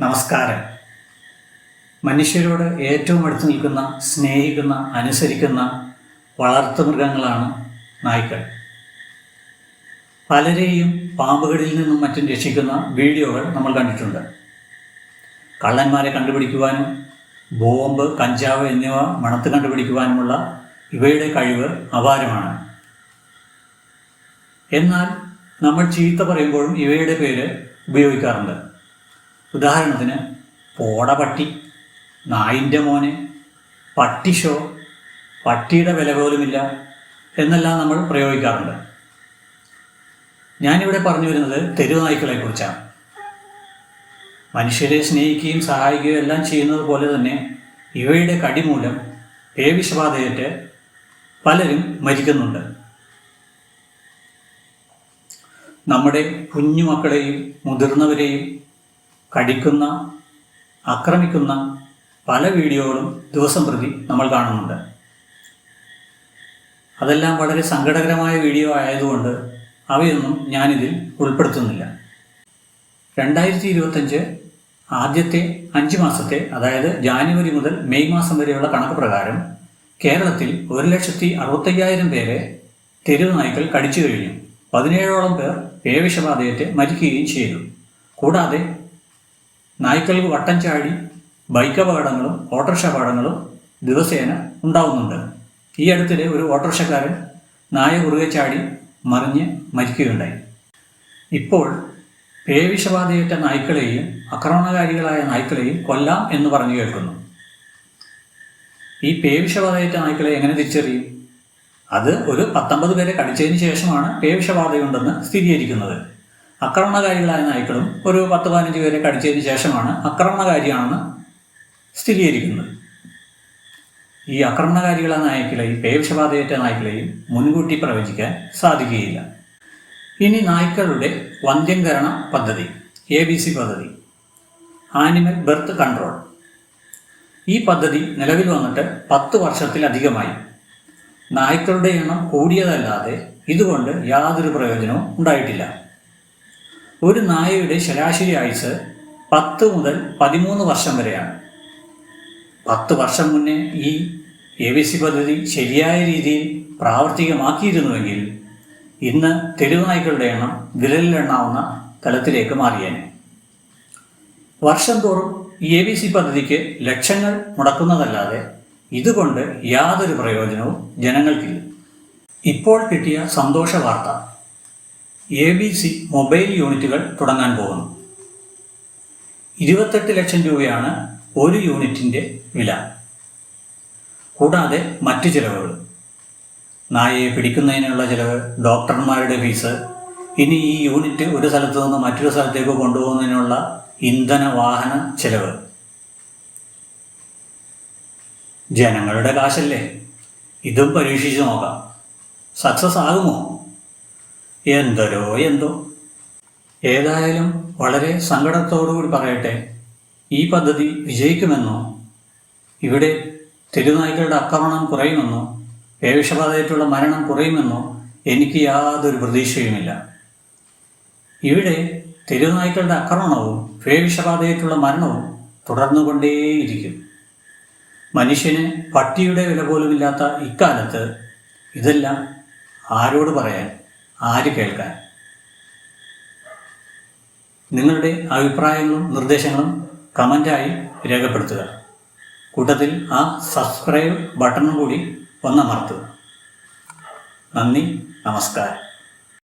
നമസ്കാരം. മനുഷ്യരോട് ഏറ്റവും അടുത്ത് നിൽക്കുന്ന സ്നേഹിക്കുന്ന അനുസരിക്കുന്ന വളർത്തു മൃഗങ്ങളാണ് നായ്ക്കൾ. പലരെയും പാമ്പുകളിൽ നിന്നും മറ്റും രക്ഷിക്കുന്ന വീഡിയോകൾ നമ്മൾ കണ്ടിട്ടുണ്ട്. കള്ളന്മാരെ കണ്ടുപിടിക്കുവാനും ബോംബ് കഞ്ചാവ് എന്നിവ മണത്ത് കണ്ടുപിടിക്കുവാനുമുള്ള ഇവയുടെ കഴിവ് അപാരമാണ്. എന്നാൽ നമ്മൾ ചീത്ത പറയുമ്പോഴും ഇവയുടെ പേര് ഉപയോഗിക്കാറുണ്ട്. ഉദാഹരണത്തിന് പോട പട്ടി നായിന്റെ മോനെ പട്ടി ഷോ പട്ടിയുടെ വില പോലുമില്ല എന്നെല്ലാം നമ്മൾ പ്രയോഗിക്കാറുണ്ട്. ഞാനിവിടെ പറഞ്ഞു വരുന്നത് തെരുവുനായ്ക്കളെ കുറിച്ചാണ് മനുഷ്യരെ സ്നേഹിക്കുകയും സഹായിക്കുകയും എല്ലാം ചെയ്യുന്നത് പോലെ തന്നെ ഇവയുടെ കടിമൂലം പേവിഷബാധയേറ്റ് പലരും മരിക്കുന്നുണ്ട്. നമ്മുടെ കുഞ്ഞുമക്കളെയും മുതിർന്നവരെയും കടിക്കുന്ന ആക്രമിക്കുന്ന പല വീഡിയോകളും ദിവസം പ്രതി നമ്മൾ കാണുന്നുണ്ട്. അതെല്ലാം വളരെ സങ്കടകരമായ വീഡിയോ ആയതുകൊണ്ട് അവയൊന്നും ഞാനിതിൽ ഉൾപ്പെടുത്തുന്നില്ല. രണ്ടായിരത്തി ഇരുപത്തഞ്ച് ആദ്യത്തെ അഞ്ച് മാസത്തെ അതായത് ജാനുവരി മുതൽ മെയ് മാസം വരെയുള്ള കണക്ക് പ്രകാരം കേരളത്തിൽ ഒരു ലക്ഷത്തി അറുപത്തയ്യായിരം പേരെ തെരുവ് നായ്ക്കൾ കടിച്ചു കഴിഞ്ഞു. പതിനേഴോളം പേർ പേവിഷബാധയേറ്റ് മരിക്കുകയും ചെയ്തു. കൂടാതെ നായ്ക്കൾക്ക് വട്ടം ചാടി ബൈക്ക് അപകടങ്ങളും ഓട്ടോറിക്ഷ അപകടങ്ങളും ദിവസേന ഉണ്ടാവുന്നുണ്ട്. ഈ അടുത്തിടെ ഒരു ഓട്ടോറിക്ഷക്കാരൻ നായ കുറുകെ ചാടി മറിഞ്ഞ് മരിക്കുകയുണ്ടായി. ഇപ്പോൾ പേവിഷബാധയേറ്റ നായ്ക്കളെയും ആക്രമണകാരികളായ നായ്ക്കളെയും കൊല്ലാം എന്ന് പറഞ്ഞു കേൾക്കുന്നു. ഈ പേവിഷബാധയേറ്റ നായ്ക്കളെ എങ്ങനെ തിരിച്ചറിയും? അത് ഒരു പത്തൊമ്പത് പേരെ കടിച്ചതിന് ശേഷമാണ് പേവിഷബാധയുണ്ടെന്ന് സ്ഥിരീകരിക്കുന്നത്. ആക്രമണകാരികളായ നായ്ക്കളും ഒരു പത്ത് പതിനഞ്ച് പേരെ കടിച്ചതിന് ശേഷമാണ് ആക്രമണകാരിയാണെന്ന് സ്ഥിരീകരിക്കുന്നത്. ഈ ആക്രമണകാരികളായ നായ്ക്കളെയും പേവിഷബാധയേറ്റ നായ്ക്കളെയും മുൻകൂട്ടി പ്രവചിക്കാൻ സാധിക്കുകയില്ല. ഇനി നായ്ക്കളുടെ വന്ധ്യംകരണ പദ്ധതി എ ബി സി പദ്ധതി ആനിമൽ ബർത്ത് കൺട്രോൾ ഈ പദ്ധതി നിലവിൽ വന്നിട്ട് പത്ത് വർഷത്തിലധികമായി. നായ്ക്കളുടെ എണ്ണം കൂടിയതല്ലാതെ ഇതുകൊണ്ട് യാതൊരു പ്രയോജനവും ഉണ്ടായിട്ടില്ല. ഒരു നായയുടെ ശരാശരി ആയുസ് പത്ത് മുതൽ പതിമൂന്ന് വർഷം വരെയാണ്. പത്ത് വർഷം മുന്നേ ഈ എ ബി സി പദ്ധതി ശരിയായ രീതിയിൽ പ്രാവർത്തികമാക്കിയിരുന്നുവെങ്കിൽ ഇന്ന് തെരുവ് നായ്ക്കളുടെ എണ്ണം വിരലിലെണ്ണാവുന്ന തലത്തിലേക്ക് മാറിയേനെ. വർഷം തോറും എ ബി സി പദ്ധതിക്ക് ലക്ഷങ്ങൾ മുടക്കുന്നതല്ലാതെ ഇതുകൊണ്ട് യാതൊരു പ്രയോജനവും ജനങ്ങൾക്കില്ല. ഇപ്പോൾ കിട്ടിയ സന്തോഷ വാർത്ത എ ബി സി മൊബൈൽ യൂണിറ്റുകൾ തുടങ്ങാൻ പോകുന്നു. ഇരുപത്തെട്ട് ലക്ഷം രൂപയാണ് ഒരു യൂണിറ്റിന്റെ വില. കൂടാതെ മറ്റു ചിലവുകൾ. നായയെ പിടിക്കുന്നതിനുള്ള ചിലവ് ഡോക്ടർമാരുടെ ഫീസ് ഇനി ഈ യൂണിറ്റ് ഒരു സ്ഥലത്തു നിന്ന് മറ്റൊരു സ്ഥലത്തേക്ക് കൊണ്ടുപോകുന്നതിനുള്ള ഇന്ധന വാഹന ചിലവ്. ജനങ്ങളുടെ കാശല്ലേ? ഇതും പരീക്ഷിച്ചു നോക്കാം. സക്സസ് ആകുമോ? എന്തരോ എന്തോ. ഏതായാലും വളരെ സങ്കടത്തോടുകൂടി പറയട്ടെ ഈ പദ്ധതി വിജയിക്കുമെന്നോ? ഇവിടെ തെരുനായ്ക്കളുടെ ആക്രമണം കുറയുമെന്നോ? പേവിഷബാധയായിട്ടുള്ള മരണം കുറയുമെന്നോ എനിക്ക് യാതൊരു പ്രതീക്ഷയുമില്ല. ഇവിടെ തെരുനായ്ക്കളുടെ ആക്രമണവും പേവിഷബാധയായിട്ടുള്ള മരണവും തുടർന്നുകൊണ്ടേയിരിക്കും. മനുഷ്യന് പട്ടിയുടെ വില പോലുമില്ലാത്ത ഇക്കാലത്ത് ഇതെല്ലാം ആരോട് പറയാൻ? ആര് കേൾക്കാൻ? നിങ്ങളുടെ അഭിപ്രായങ്ങളും നിർദ്ദേശങ്ങളും കമന്റായി രേഖപ്പെടുത്തുക. കൂട്ടത്തിൽ ആ സബ്സ്ക്രൈബ് ബട്ടണും കൂടി ഒന്നമർത്തുക നന്ദി നമസ്കാരം.